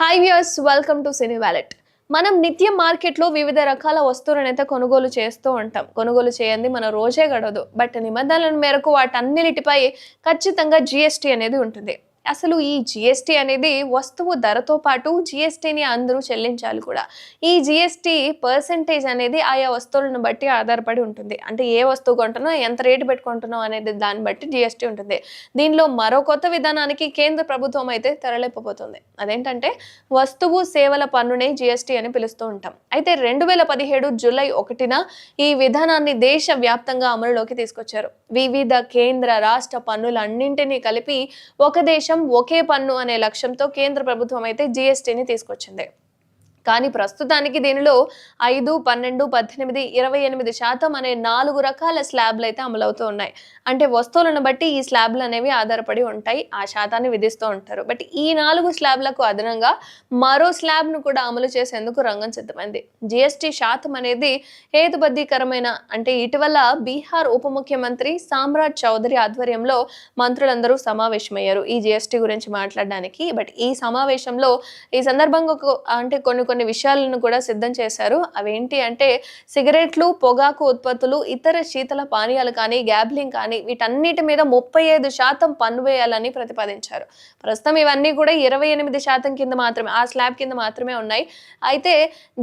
Hi viewers welcome to cine wallet మనం నిత్యం మార్కెట్లో వివిధ రకాల వస్తువులను అయితే కొనుగోలు చేస్తూ ఉంటాం. కొనుగోలు చేయండి మన రోజే గడవదు. బట్ నిబంధనల మేరకు వాటన్నిటిపై ఖచ్చితంగా జిఎస్టీ అనేది ఉంటుంది. అసలు ఈ జిఎస్టీ అనేది వస్తువు ధరతో పాటు జిఎస్టీని అందరూ చెల్లించాలి కూడా. ఈ జిఎస్టీ పర్సంటేజ్ అనేది ఆయా వస్తువులను బట్టి ఆధారపడి ఉంటుంది. అంటే ఏ వస్తువు కొంటున్నాం ఎంత రేటు పెట్టుకుంటున్నాం అనేది దాన్ని బట్టి జిఎస్టీ ఉంటుంది. దీనిలో మరో కొత్త విధానానికి కేంద్ర ప్రభుత్వం అయితే తెరలేకపోతుంది అదేంటంటే వస్తువు సేవల పన్నునే జిఎస్టీ అని పిలుస్తూ ఉంటాం. అయితే రెండు వేల పదిహేడు జూలై ఒకటిన ఈ విధానాన్ని దేశ వ్యాప్తంగా అమలులోకి తీసుకొచ్చారు. వివిధ కేంద్ర రాష్ట్ర పన్నులన్నింటినీ కలిపి ఒక దేశం ఒకే పన్ను అనే లక్ష్యంతో కేంద్ర ప్రభుత్వం అయితే జీఎస్టీని తీసుకొచ్చింది. కానీ ప్రస్తుతానికి దీనిలో ఐదు పన్నెండు పద్దెనిమిది ఇరవై ఎనిమిది శాతం అనే నాలుగు రకాల స్లాబ్లు అయితే అమలవుతూ ఉన్నాయి. అంటే వస్తువులను బట్టి ఈ స్లాబ్లు అనేవి ఆధారపడి ఉంటాయి ఆ శాతాన్ని విధిస్తూ ఉంటారు. బట్ ఈ నాలుగు స్లాబ్లకు అదనంగా మరో స్లాబ్ను కూడా అమలు చేసేందుకు రంగం సిద్ధమైంది. జిఎస్టీ శాతం అనేది హేతుబద్ధీకరమైన అంటే ఇటీవల బీహార్ ఉప ముఖ్యమంత్రి సామ్రాట్ చౌదరి ఆధ్వర్యంలో మంత్రులందరూ సమావేశమయ్యారు ఈ జిఎస్టీ గురించి మాట్లాడడానికి. బట్ ఈ సమావేశంలో ఈ సందర్భంగా అంటే కొన్ని కొన్ని కొన్ని విషయాలను కూడా సిద్ధం చేశారు. అవేంటి అంటే సిగరెట్లు పొగాకు ఉత్పత్తులు ఇతర శీతల పానీయాలు కానీ గ్యాబ్లింగ్ కానీ వీటన్నిటి మీద ముప్పై ఐదు శాతం పన్ను వేయాలని ప్రతిపాదించారు. ప్రస్తుతం ఇవన్నీ కూడా ఇరవై ఎనిమిది శాతం కింద మాత్రమే ఆ స్లాబ్ కింద మాత్రమే ఉన్నాయి. అయితే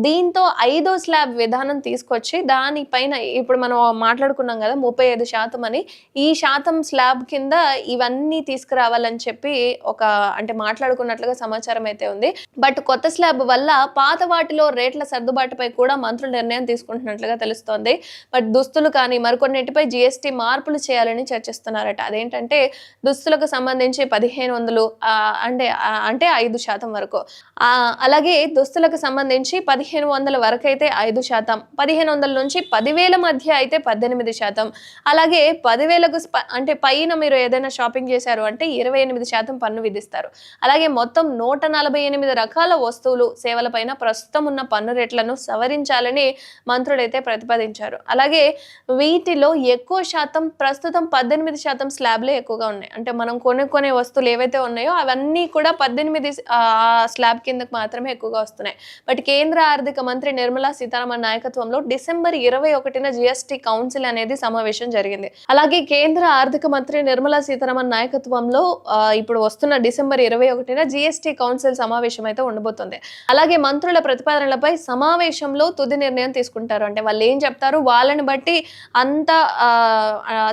దీంతో ఐదో స్లాబ్ విధానం తీసుకొచ్చి దానిపైన ఇప్పుడు మనం మాట్లాడుకున్నాం కదా ముప్పై ఐదు శాతం అని. ఈ శాతం స్లాబ్ కింద ఇవన్నీ తీసుకురావాలని చెప్పి ఒక అంటే మాట్లాడుకున్నట్లుగా సమాచారం అయితే ఉంది. బట్ కొత్త స్లాబ్ వల్ల పాత వాటిలో రేట్ల సర్దుబాటుపై కూడా మంత్రులు నిర్ణయం తీసుకుంటున్నట్లుగా తెలుస్తోంది. బట్ దుస్తులు కానీ మరికొన్నిటిపై జిఎస్టీ మార్పులు చేయాలని చర్చిస్తున్నారట. అదేంటంటే దుస్తులకు సంబంధించి పదిహేను వందలు అంటే అంటే ఐదు శాతం వరకు. అలాగే దుస్తులకు సంబంధించి పదిహేను వందల వరకు అయితే ఐదు శాతం. పదిహేను వందల నుంచి పదివేల మధ్య అయితే పద్దెనిమిది శాతం. అలాగే పదివేలకు అంటే పైన మీరు ఏదైనా షాపింగ్ చేశారు అంటే ఇరవై ఎనిమిది శాతం పన్ను విధిస్తారు. అలాగే మొత్తం నూట నలభై ఎనిమిది రకాల వస్తువులు సేవలపైన ప్రస్తుతం ఉన్న పన్ను రేట్లను సవరించాలని మంత్రులైతే ప్రతిపాదించారు. అలాగే వీటిలో ఎక్కువ శాతం ప్రస్తుతం పద్దెనిమిది శాతం స్లాబ్లే ఎక్కువగా ఉన్నాయి. అంటే మనం కొనుక్కునే వస్తువులు ఏవైతే ఉన్నాయో అవన్నీ కూడా పద్దెనిమిది స్లాబ్ కిందకు మాత్రమే ఎక్కువగా వస్తున్నాయి. బట్ కేంద్ర ఆర్థిక మంత్రి నిర్మలా సీతారామన్ నాయకత్వంలో డిసెంబర్ ఇరవై ఒకటిన జిఎస్టీ కౌన్సిల్ అనేది సమావేశం జరిగింది. అలాగే కేంద్ర ఆర్థిక మంత్రి నిర్మలా సీతారామన్ నాయకత్వంలో ఇప్పుడు వస్తున్న డిసెంబర్ ఇరవై ఒకటిన జిఎస్టీ కౌన్సిల్ సమావేశం అయితే ఉండబోతుంది. అలాగే మంత్రుల ప్రతిపాదనలపై సమావేశంలో తుది నిర్ణయం తీసుకుంటారు. అంటే వాళ్ళు ఏం చెప్తారు? వాళ్ళని బట్టి అంత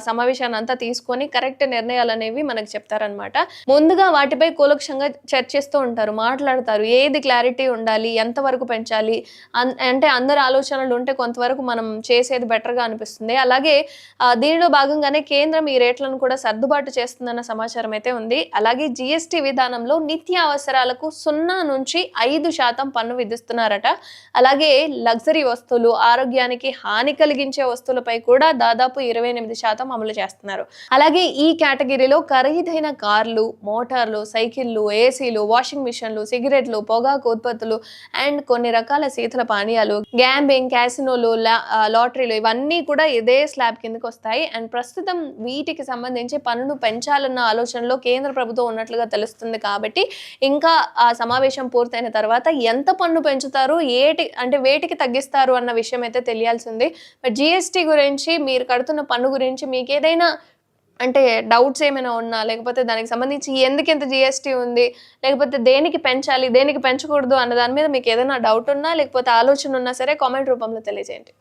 సమావేశాన్ని అంతా తీసుకొని కరెక్ట్ నిర్ణయాలు అనేవి మనకు చెప్తారనమాట ముందుగా వాటిపై కూలక్షంగా చర్చిస్తూ ఉంటారు మాట్లాడతారు. ఏది క్లారిటీ ఉండాలి? ఎంతవరకు పెంచాలి? అంటే అందరి ఆలోచనలు ఉంటే కొంతవరకు మనం చేసేది బెటర్గా అనిపిస్తుంది. అలాగే దీనిలో భాగంగానే కేంద్రం ఈ రేట్లను కూడా సర్దుబాటు చేస్తుందన్న సమాచారం అయితే ఉంది. అలాగే జిఎస్టీ విధానంలో నిత్య అవసరాలకు సున్నా నుంచి ఐదు శాతం పన్ను విధిస్తున్నారట. అలాగే లగ్జరీ వస్తువులు ఆరోగ్యానికి హాని కలిగించే వస్తువులపై కూడా దాదాపు ఇరవై ఎనిమిది శాతం అమలు చేస్తున్నారు. అలాగే ఈ కేటగిరీలో ఖరీదైన కార్లు మోటార్లు సైకిళ్ళు ఏసీలు వాషింగ్ మిషన్లు సిగరెట్లు పొగాకు ఉత్పత్తులు అండ్ కొన్ని రకాల శీతల పానీయాలు గ్యాంబింగ్ క్యాసినోలు లా- లాటరీలు ఇవన్నీ కూడా ఇదే స్లాబ్ కిందకి వస్తాయి. అండ్ ప్రస్తుతం వీటికి సంబంధించి పన్నును పెంచాలన్న ఆలోచనలో కేంద్ర ప్రభుత్వం ఉన్నట్లుగా తెలుస్తుంది కాబట్టి ఇంకా ఆ సమావేశం పూర్తయిన తర్వాత ఎంత పన్ను పెంచుతారు ఏటి అంటే వేటికి తగ్గిస్తారు అన్న విషయం అయితే తెలియాల్సింది. బట్ జిఎస్టీ గురించి మీరు కడుతున్న పన్ను గురించి మీకు ఏదైనా అంటే డౌట్స్ ఏమైనా ఉన్నా లేకపోతే దానికి సంబంధించి ఎందుకు ఇంత జిఎస్టీ ఉంది లేకపోతే దేనికి పెంచాలి దేనికి పెంచకూడదు అన్న దాని మీద మీకు ఏదైనా డౌట్ ఉన్నా లేకపోతే ఆలోచన ఉన్నా సరే కామెంట్ రూపంలో తెలియజేయండి.